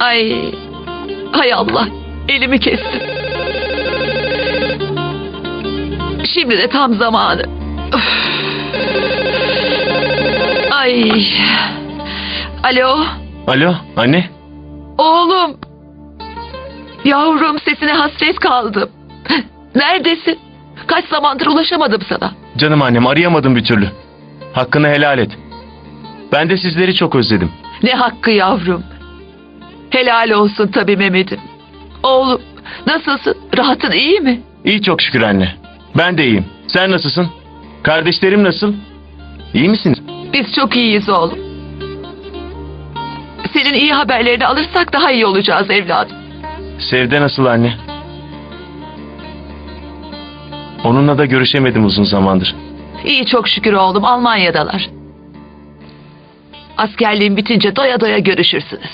Ay. Hay Allah. Elimi kestim. Şimdi de tam zamanı. Öf. Ay. Alo. Alo anne. Oğlum. Yavrum sesine hasret kaldım. Neredesin? Kaç zamandır ulaşamadım sana. Canım annem arayamadım bir türlü. Hakkını helal et. Ben de sizleri çok özledim. Ne hakkı yavrum. Helal olsun tabii Mehmet'im. Oğlum nasılsın? Rahatın iyi mi? İyi çok şükür anne. Ben de iyiyim. Sen nasılsın? Kardeşlerim nasıl? İyi misiniz? Biz çok iyiyiz oğlum. Senin iyi haberlerini alırsak daha iyi olacağız evladım. Sevde nasıl anne? Onunla da görüşemedim uzun zamandır. İyi çok şükür oğlum Almanya'dalar. Askerliğin bitince doya doya görüşürsünüz.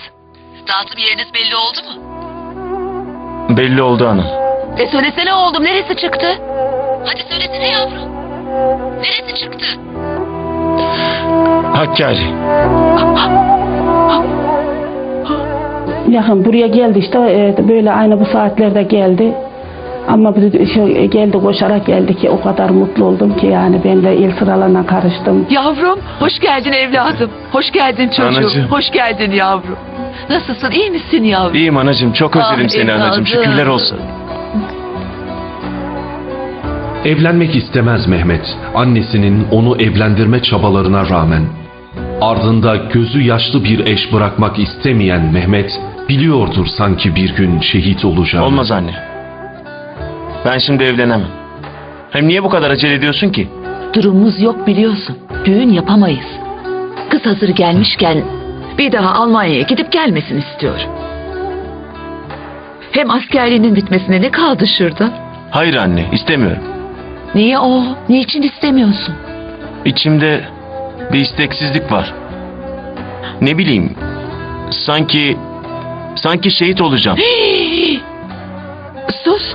Dağıtım yeriniz belli oldu mu? Belli oldu ana. E söylesene oğlum neresi çıktı? Hadi söylesene yavrum. Neresi çıktı? Hakkari. Yakın buraya geldi işte e, böyle aynı bu saatlerde geldi. Ama şey, geldi koşarak geldi ki o kadar mutlu oldum ki yani ben de il sıralarına karıştım. Yavrum hoş geldin evladım. Hoş geldin çocuğum. Anacığım. Hoş geldin yavrum. Nasılsın iyi misin yavrum? İyiyim anacığım. Çok özledim Ah, seni evladım. anacığım. Şükürler olsun. Evlenmek istemez Mehmet, annesinin onu evlendirme çabalarına rağmen. Ardında gözü yaşlı bir eş bırakmak istemeyen Mehmet, biliyordur sanki bir gün şehit olacağını. Olmaz anne. Ben şimdi evlenemem. Hem niye bu kadar acele ediyorsun ki? Durumumuz yok biliyorsun. Düğün yapamayız. Kız hazır gelmişken bir daha Almanya'ya gidip gelmesin istiyorum. Hem askerliğinin bitmesine ne kaldı şurada? Hayır anne, istemiyorum. Niye oğlum? Niçin istemiyorsun? İçimde bir isteksizlik var. Ne bileyim, sanki sanki şehit olacağım. Sus.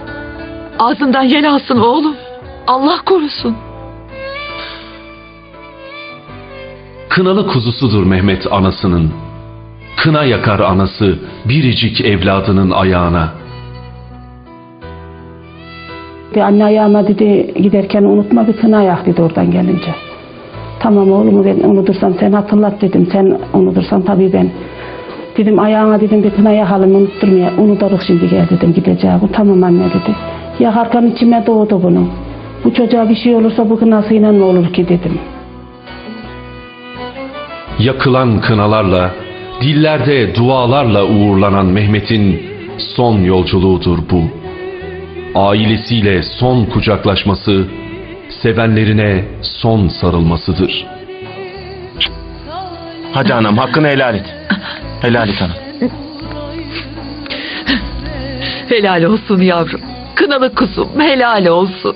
Ağzından yel alsın oğlum. Allah korusun. Kınalı kuzusudur Mehmet anasının. Kına yakar anası biricik evladının ayağına. Bir anne ayağıma dedi giderken unutma bir kına yak dedi oradan gelince. Tamam oğlum ben unutursam sen hatırlat dedim. Sen unutursan tabii ben. Dedim ayağına dedim bir kına yakalım unutturmaya. Unuturuz şimdi gel dedim gideceği. Bu tamam anne dedi. Yakarken içime doğdu bunu. Bu çocuğa bir şey olursa bu kınasıyla ne olur ki dedim. Yakılan kınalarla, dillerde dualarla uğurlanan Mehmet'in son yolculuğudur bu. Ailesiyle son kucaklaşması, sevenlerine son sarılmasıdır. Hadi anam, hakkını helal et. Helal et anam. Helal olsun yavrum. Kınalı kuzum helal olsun.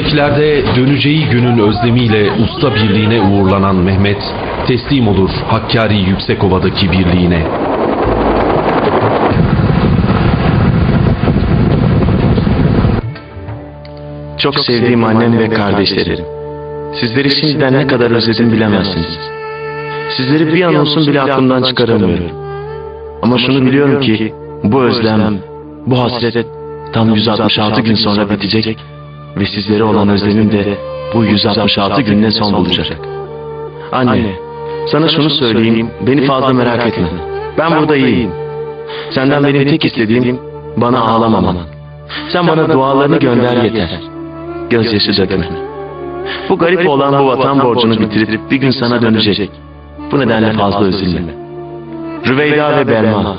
Yüreklerde döneceği günün özlemiyle usta birliğine uğurlanan Mehmet, teslim olur Hakkari Yüksekova'daki birliğine. Çok sevdiğim annem ve kardeşlerim. Sizleri şimdiden ne kadar özledim bilemezsiniz. Sizleri bir an olsun bile aklımdan çıkaramıyorum. Ama şunu biliyorum ki bu özlem, bu hasret tam 166 gün sonra bitecek ve sizlere olan özlemim de bu 166 gününe son bulacak. Anne, sana şunu söyleyeyim, beni fazla merak etme. Ben burada iyiyim. Senden benim tek istediğim bana ağlamaman. Sen bana dualarını gönder yeter. Gözyaşı dökme. Bu garip olan bu vatan borcunu bitirip bir gün sana dönecek. Bu nedenle fazla üzülme. Rüveyda ve Belma.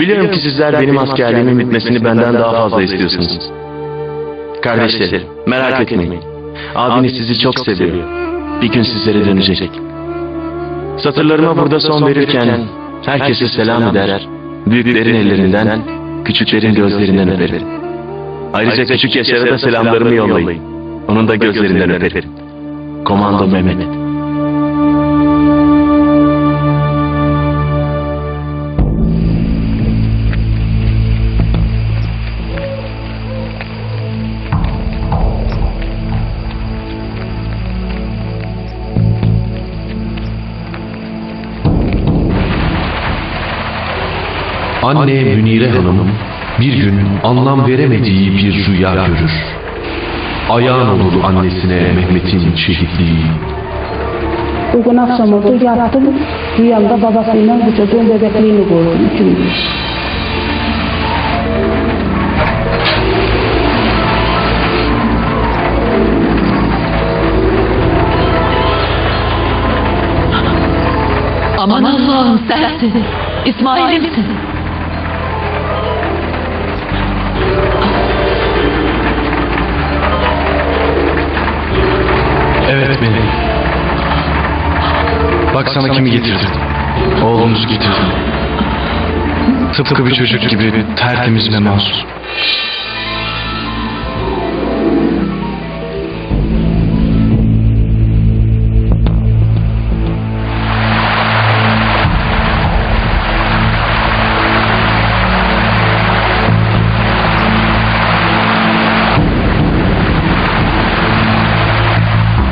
Biliyorum ki sizler benim askerliğimin bitmesini benden daha fazla istiyorsunuz. Kardeşlerim, merak etmeyin. Abiniz sizi çok seviyor. Bir gün sizlere dönecek. Satırlarıma burada son verirken herkese selam eder. Büyüklerin ellerinden, küçüklerin gözlerinden öperim. Ayrıca küçük Yaşar'a da selamlarımı yollayın. Onun da gözlerinden öperim. Komando Mehmet. Anne Münire Hanım bir gün anlam veremediği bir rüya görür. Ayağın olur annesine Mehmet'in şehitliği. O gün akşam oldu yattım. Rüyamda babasıyla bu çocuğun bebekliğini gördüm. Üçüncü. Aman Allah'ım sensin. İsmail'imsin. Benim. Bak sana kimi getirdim. Oğlumuzu getirdim. Tıpkı bir çocuk gibi tertemiz ve masum.